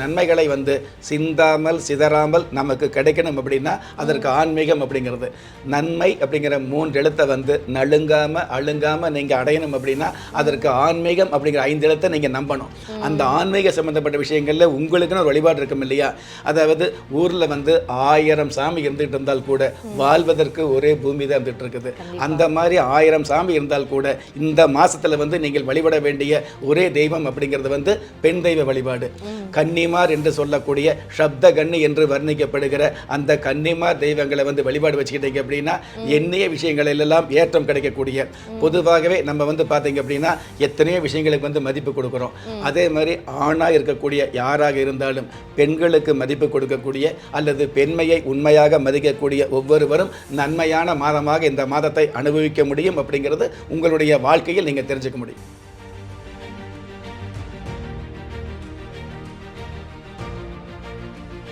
நன்மைகளை வந்து சிந்தாமல் சிதறாமல் நமக்கு கிடைக்கணும் அப்படின்னா அதற்கு ஆன்மீகம் அப்படிங்கிறது. நன்மை அப்படிங்கிற மூன்று எழுத்தை வந்து நலுங்காம அழுங்காம நீங்க அடையணும் அப்படின்னா அதற்கு ஆன்மீகம் அப்படிங்கிற ஐந்து எழுத்தை நீங்க நம்பணும். அந்த ஆன்மீக சம்பந்தப்பட்ட விஷயங்கள்ல உங்களுக்குன்னு ஒரு வழிபாடு இருக்கும் இல்லையா? அதாவது ஊர்ல வந்து ஆயிரம் சாமி இருந்துட்டு இருந்தால் கூட வாழ்வதற்கு ஒரே பூமி தான் இருந்துட்டு இருக்குது அந்த மாதிரி ஆயிரம் சாமி இருந்தால் கூட இந்த மாசத்துல வந்து நீங்கள் வழிபட வேண்டிய ஒரே தெய்வம் அப்படிங்கிறது வந்து பெண் தெய்வ வழிபாடு. கன்னிமார் என்று சொல்லக்கூடிய சப்த கன்னி என்று வர்ணிக்கப்படுகிற அந்த கன்னிமார் தெய்வங்களை வந்து வழிபாடு வச்சுக்கிட்டீங்க அப்படின்னா எண்ணிய விஷயங்களில் எல்லாம் ஏற்றம் கிடைக்கக்கூடிய. பொதுவாகவே நம்ம வந்து பார்த்தீங்க அப்படின்னா எத்தனையோ விஷயங்களுக்கு வந்து மதிப்பு கொடுக்குறோம். அதே மாதிரி ஆணாக இருக்கக்கூடிய யாராக இருந்தாலும் பெண்களுக்கு மதிப்பு கொடுக்கக்கூடிய அல்லது பெண்மையை உண்மையாக மதிக்கக்கூடிய ஒவ்வொருவரும் நன்மையான மாதமாக இந்த மாதத்தை அனுபவிக்க முடியும் அப்படிங்கிறது உங்களுடைய வாழ்க்கையில் நீங்கள் தெரிஞ்சுக்க முடியும்.